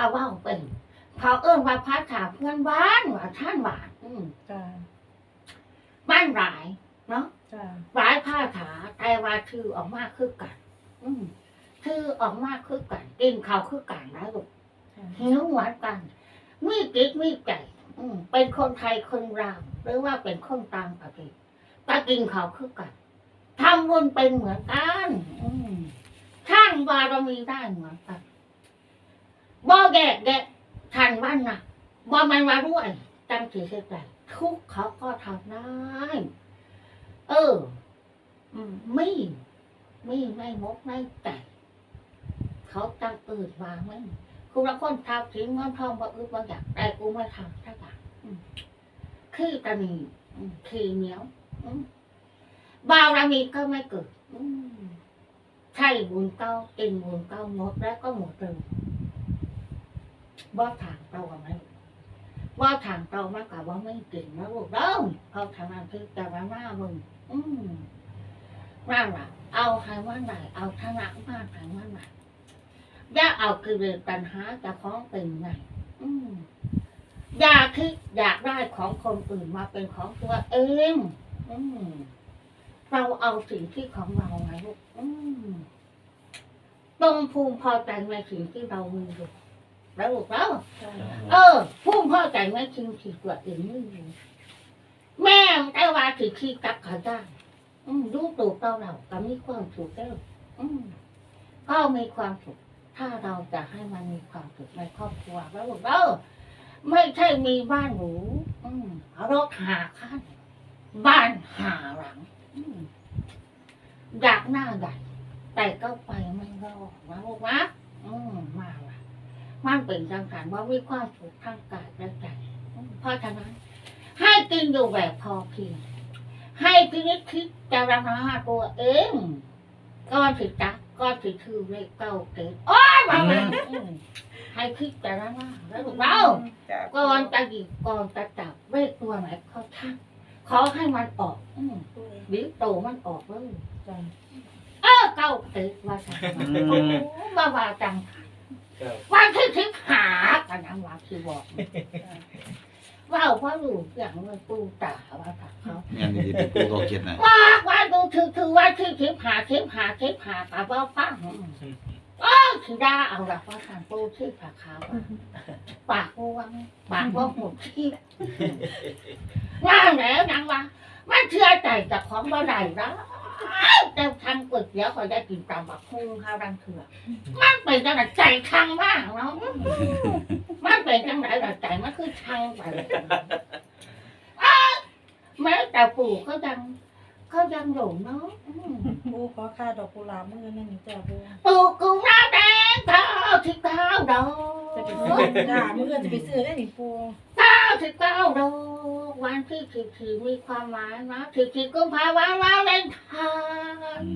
ก็เว่าเป็นเขาเอื้นว่าภาษาเพื่อนบ้านว่าท่านบ้านอืมจ้าบ้านหลายเนาะจ้าหลายภาษาแต่ว่าชื่อออกมาคือกัน อืมชื่อออกมาคือกันกินข้าวคือกันนะลูกหิวหวานกัน มีจิตมีใจอืมเป็นคนไทยคนลาวหรือว่าเป็นคนต่างประเทศก็กินข้าวคือกันทำบุญเป็นเหมือนกันอืมช่างบารมีได้เหมือนกัน บ่แกะแกะทันวันนะบ่มันมาด้วยจังสีเสียใจทุกเขาก็ทำได้เออไม่ไม่ไม่มกไม่ไก่เขาตั้งอื่นมาไม่คุณละคนทำถึงเงินทองบ่อึดบ่อยากแต่กูไม่ทำสักอย่างอืมขี้ตะนีอืมขี้เหนียวบารมีก็ไม่เกิดใช่บุญเก้ากินบุญเก้าหมดแล้วก็หมดเลย บ่าทางเราไหมว่าทางเรามากกว่าว่าไม่เก่งนะลูกเด้อเขาทำงานคือแต่ว่าหน้ามึง อืมนั่นแหละเอาให้มันไหนเอาชนะมากให้มันไหนอย่าเอาคือเรื่องปัญหาจะของเป็นไงอืมอย่าคิดอยากได้ของคนอื่นมาเป็นของตัวเองอืมเราเอาสิ่งที่ของเราไงลูกอืมตรงภูมิพอใจในสิ่งที่เรามีอยู่ แล้วลูกแล้วจ้าเออภูมิพอใจในสิ่งที่ตัวเองมีอยู่แม่แต่ว่าถือขี้กับเขาได้อืมดูตูกเราเราก็มีความสุขแล้วอืมก็มีความสุขถ้าเราจะให้มันมีความสุขในครอบครัวแล้วลูกเด้อไม่ใช่มีบ้านหรูอืมรถหาขั้นบ้านหาหลังอืมอยากหน้าใหญ่แต่ก็ไปไม่รอดนะลูกนะอืมมาละ มันเป็นจังสันว่ามีความสุขทั้งกายและใจอืมเพราะฉะนั้น ให้กินอยู่แบบพอเพียงให้พินิจคิดจารณาตัวเองก่อนสิจักก่อนสิคือเลขเก้าเกตโอ้ยมาเลยอืมให้คิดจารณาแล้วถูกเราจ้าก่อนจะหยิบก่อนจะจับเลขตัวไหนเขาช่างขอให้มันออกอืมเดี๋ยวโตมันออกเลยจ้าเออเก้าเกตว่าจังโอ้บ้าว่าจัง วันที่ทิพหากันทั้งวันที่บอกว่าเพราะลูกอย่างมันปูตาว่าจังเขาแม่นดีที่ปูเขาเก็ดน่ะว่าว่าดูถือถือว่าที่ทิพหาทิพหาทิพหาปาบ้าฟังเออถือได้เอาละว่าทางปูที่ผาขาวอะปากกูวังปากว่าหมดที่ว่าแล้วนังว่ามันเชื่อใจจากของบ่ได้แล้ว แต่ทางก๋วยเตี๋ยวเขาได้กินตามบักฮุงข้าวรังเถื่อมันเป็นจังไหนใจทางมากเนาะมันเป็นจังไหนล่ะใจมันคือทางไปอ้าวแม้แต่ปู่ก็ยังก็ยังหลงเนาะอืมปูขอค่าดอกกุหลาบมือนั่นนี่จ้าปูปู่กูหน้าแดงเก้าสิบเก้าดอกจะไปซื้อจ้ามือจะไปซื้อได้นี่ปูเก้าสิบเก้าดอก วันที่สิบสี่มีความหมายนะสิบสี่กุมภาพันธ์วันวาเลนไทน์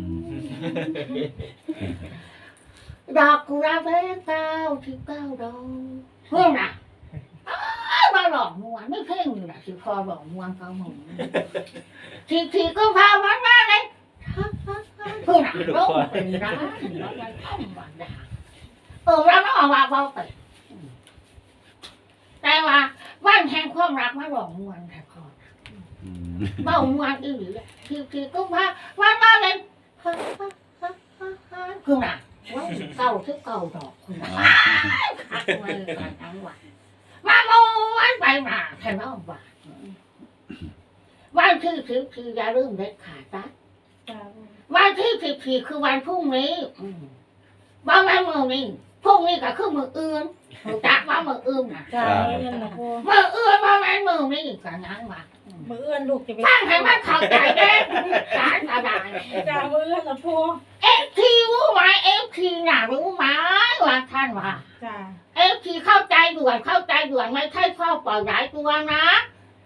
ดอกกุหลาบแดงเก้าสิบเก้าดอกเพื่อนอะมาหลอกมวนไม่เพ่งนี่แหละสิพอหลอกมวนเขาหมึงสิบสี่กุมภาวันวาเลนไทน์เพื่อนอะโลกเป็นร้านแล้วมันธรรมดาเออร้องเอาว่าเบาไป แต่ว่าวัน แห่งความรักมาหลอกมวนแต่พออืมเบามวนอีหรือคือคือก็พาวันมาเลยฮ่าฮ่าฮ่าฮ่าฮ่าคือน่ะว่าเก่าคือเก่าดอกคุณน่ะคักมาเลยกันทั้งวันมาโมวันไปมาแค่น้องบาทวันที่สิบสี่อย่าลืมเด็ดขาดนะจ้าวันที่สิบสี่คือวันพรุ่งนี้อืมบ่แม่นมือนี้พรุ่งนี้ก็คือมืออื่น รู้จักว่ามืออื่นน่ะจ้ามือเอื้อนนะปูมืออื่นบ่แม่นมือนี้ก็งั้นว่ามือเอื้อนลูกจะไปตั้งให้มันเข้าใจเด้สารกระดาษจ้ามือเอื้อนนะปูเอฟทีรู้ไหมเอฟทีน่ะรู้ไหมว่าท่านว่าจ้าเอฟทีเข้าใจด่วนเข้าใจด่วนไม่ใช่พ่อปล่อยหลายตัวนะ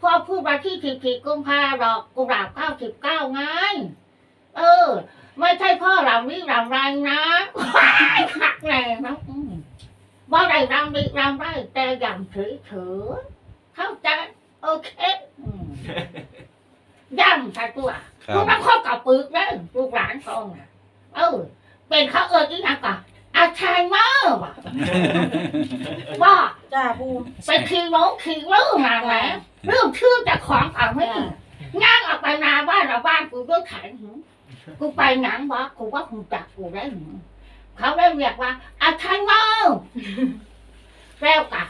พ่อพูดมาที่สิบสี่กุมภาดอกกุหลาบเก้าสิบเก้าไงเออ ไม่ใช่พ่อเหล่านี้รำไรนะว้ายขักแรงนะอืม บ่ได้รำดีรำได้แต่อย่างเฉยเฉยๆเข้าใจโอเคอืมย่ำใส่ตัวครัลูบกนักข้อกับปึกเด้อลูกหลานทองน่ะเออ เป็นเขาเอิญอีนักก่ะอาชายเมื่อว่ะว่า จ้าปูไปขี่รถขี่เรื่องมาแล้วเรื่องชื่อจะของเอาไม่อีกง่างออกไปนาบ้านเราบ้านกูด้วยขันหือกูไปหนังบอกกูว่ากูจักกูได้หือ เขาได้เรียกว่าอาชายเมื่อแล้วกะ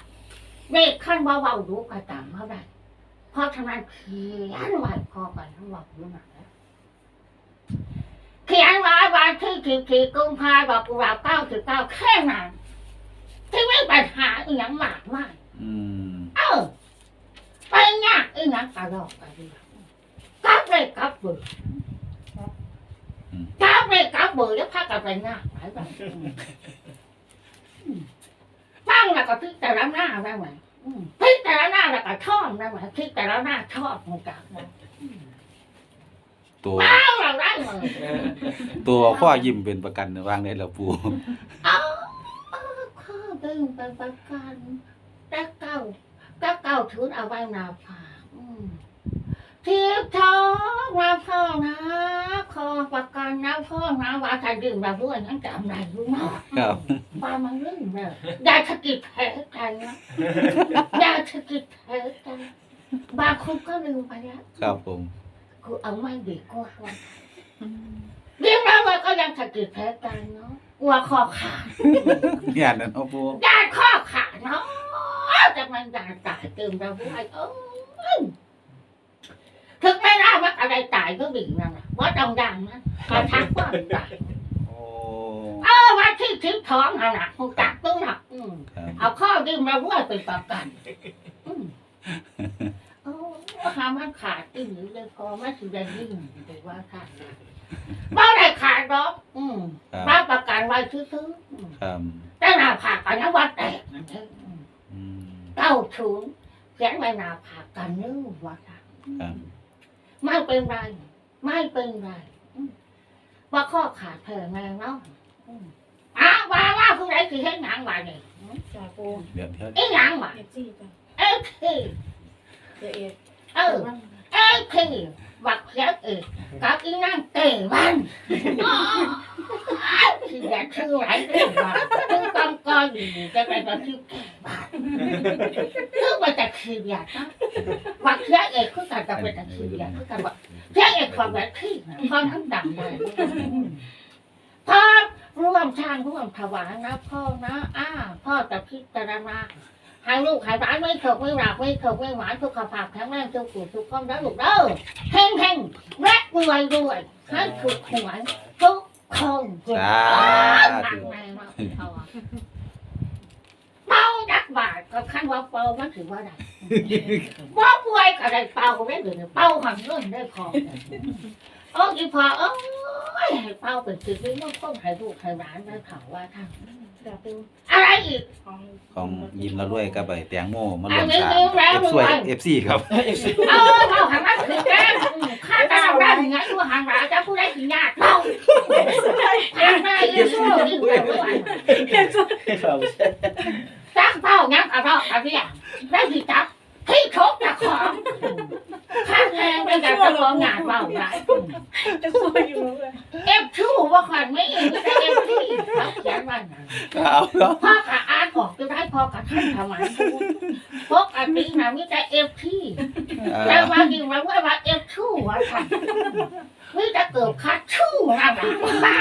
เด็กขั้นว่าเบาดูกระตามเขาได้เพราะฉะนั้นเขียนไว้พอกันทั้งบอกรู้หนักแล้วเขียนไว้วันที่สิบสี่กุมภาพันธ์บอกกูว่าเก้าสิบเก้าแค่นั้นที่ไม่ปัญหาอีหยังมากมายอืมเออไปยากอีหยังกระดอกกระเดียวกลับเลยกลับเบื่อกลั บเลยกลับเบื่อแล้วพากันไปยากหลายแบบอืมตั้งแล้วก็พิจารณาได้ไหมอืมพิจารณาแล้วก็ชอบได้ไหมพิจารณาชอบของจักนตัวเอาเราได้เลยตัวข้อยิ้มเป็นประกันวางได้แล้วปูเอาเอาข้อดึงไปประกันแต่เก้าแต่เก้าถือเอาไว้หนาผากทิพย์ทองมาพ่อนะคอประ นนะพ่อนะว่าถ้าดื่มเราด้วยนั่นจำได้รู้เนาะครับปามันลื่นเลยยาสะกิดแผลกันนะยาสะกิดแผลกันบางคนก็ลืมไปแล้วครับผมกูเอาไม่ดีกว่าว่ะเรียกแล้วมันก็ยังสะกิดแผลกันเนาะกลัวคอขาดเนี่ยนั่นเนาะปูยาข้อขาดเนาะจะมันยาตายเติมเราด้วยเออ ถึงไม่ได้ว่าอะไรตายก็ดีนั่นน่ะว่าต้องดังนะมาทักว่าตายโอ้เออว่าที่ทิพย์ท้องน่ะนะกูจักตู้หนักอืมครับเอาข้อดื่มมาด้วยเป็นประกันอืมโอ้หามันขาดตื้อเลยพอไม่ถือได้ยิ่งแต่ว่าขาดนะบ่ได้ขาดหรอกอืมครับรับประกันไว้ซื้อๆอืมครับแต่หน้าผากกันนะว่าแตกนั่นเองอืมอืมเก้าถุงเขียนไว้หน้าผากกันนึกว่าค่ะครับ ไม่เป็นไร ไม่เป็นไรอืมว่าข้อขาดเธอแม่เนาะอืมอ้าวว่าว่าผู้ใดคือเห็นหนังว่าเนี่ยจ้าปูเดี๋ยวเดี๋ยวไอ้หนังว่าเอฟซีจ้าเอ้คือเดี๋ยวเอฟเออเอ้คือบักเสียเออกับอีนั่งเตะมันคืออยากชื่อไรเรื่องว่าชื่อกำกออยู่จะไปก็ชื่อแก่บ้าน คือมันจะคืออยากนะบักเสียเอกคือการจะเป็นจะคืออยากคือการบักเสียเอกความแบบที่พอทั้งดังเลยพ่อร่วมทางร่วมถวายนะพ่อนะอ้าพ่อจะพิจารณาให้ลูกให้ร้านไม่เถกไม่หลักไม่เถกไม่หวานสุขภาพแข็งแรงทุกผู้ทุกคนนะลูกเด้อเฮงเฮงและรวยรวยให้ถูกหวยทุกคนสาทาธุ งแม่มาเอาอะเป่าดัก บาทก็ขั้นว่าเป่ามันถือว่าได้ว่าป่วยก็ได้เป่าได้หรือเป่าหังเงินได้ของโอ้ยพอเอ้ยให้เป่าเป็นสิ่งที่ต้องต้องให้ลูกให้ร้านได้ข่าวว่าทางจ้าปูอะไรอีกของของยิ้มแล้วด้วยกับใบแตงโมมารวมอันนี้สร้างลืมแล้วเอฟซวยลืมแล้วเอฟซีครับเออเอาหันมาคือแกข้าตาได้ยังไงตัวหันมาจะผู้ใดถึงยากเราหันมาเยสู้นี่เดี๋ยวไม่ไหวจ้างเป้างั้ นเอาเราเอาเรียได้ที่จับที่ชกจะของข้าแรงไปจากจะของงานเบาได้จะสวยอยู่เลยเอฟชูว่าขันไม่เองไม่เอฟที่เขาเขียนว่าครับครับพ่อกะอ่านออกจะได้พ่อกะท่านทำไมพวกอันนี้นะมิแต่เอฟที่อ่าแต่ว่าดีมาว่าว่าเอฟชู่วะค่ะไม่จะเกิดคัดชู่นะบ้า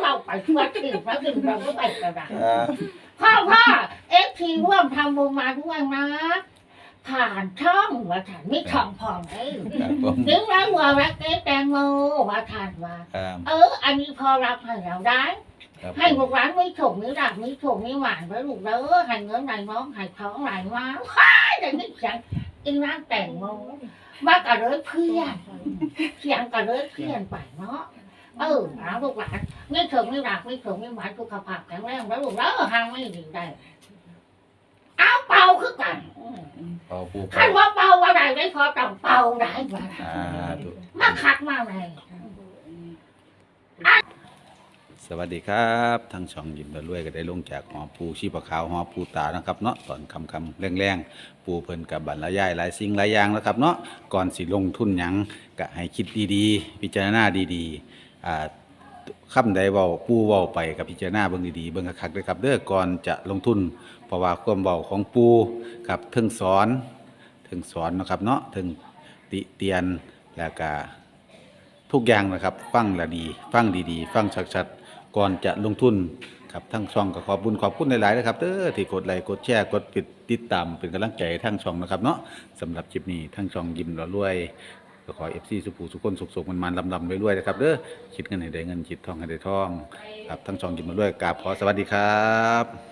เราไปทั่วที่แล้วดึงเราก็ไปกระดาษอ่า พ่อพ่อเอฟทีร่วมทำบุญมาด้วยนะ ผ่านช่องว่าฐานไม่ช่องพองเอ้ยครับผมถึงแล้วว่ารักเก๊แตงโมว่าฐานว่า ครับเออ อันนี้พอรับให้เราได้ ครับให้ลูกร้านไม่ถงไม่ดักไม่ถงไม่หวานไว้ลูกเด้อให้เงินไหนน้องให้ท้องไหลมาว้ายแต่นี่เสียงอีนางแต่งโมว่ากะเลยเพื่อนเสียงกะเลยเพื่อนไปเนาะ เออเอาลูกหลานไม่ถงไม่ดักไม่ถงไม่หวานสุขภาพแข็งแรงแล้วลูกเด้อห้างไม่ดีได้เอาเป่าคือกันอืมพอปูคันว่าเป่าว่าได้ไม่พอต้องเป่าได้ว่าอ่าถูกมาคักมาเลยสวัสดีครับทั้งช่องยิ้มแล้วรวยก็ได้ลงจากหอปูชีพขาวหอปูตานะครับเนาะตอนคำคำแรงแรงๆปูเพิ่นกับบรรยายหลายสิ่งหลายอย่างนะครับเนาะก่อนสิลงทุนหยังก็ให้คิดดีๆ พิจารณาดีๆ อ่าคำใดเว้าปูเว้าไปกับพิจารณาเบิ่งดีๆเบิ่งคักๆด้วยครับเด้อก่อนจะลงทุนเพราะว่าความเว้าของปูกับเทิงสอนเทิงสอนนะครับเนาะเทิงติเตียนแล้วก็ทุกอย่างนะครับ ฟังละดี ฟังดีๆ ฟังชัดๆ ก่อนจะลงทุนครับทั้งช่องก็ขอบคุญขอบคุณหลายๆนะครับเด้อที่กดไลค์กดแชร์กดติดตามเป็นกำลังใจทั้งช่องนะครับเนาะสำหรับคลิปนี้ทั้งช่องยิ้มเรารวย ก็ขอเอฟซีสุภูสุคนสุขๆมันมันๆลำไปด้วยนะครับเด้อคิดเงินให้ได้เงินคิดทองให้ได้ทองครับทั้งช่องยิ้มมาด้วยกราบขอสวัสดีครับ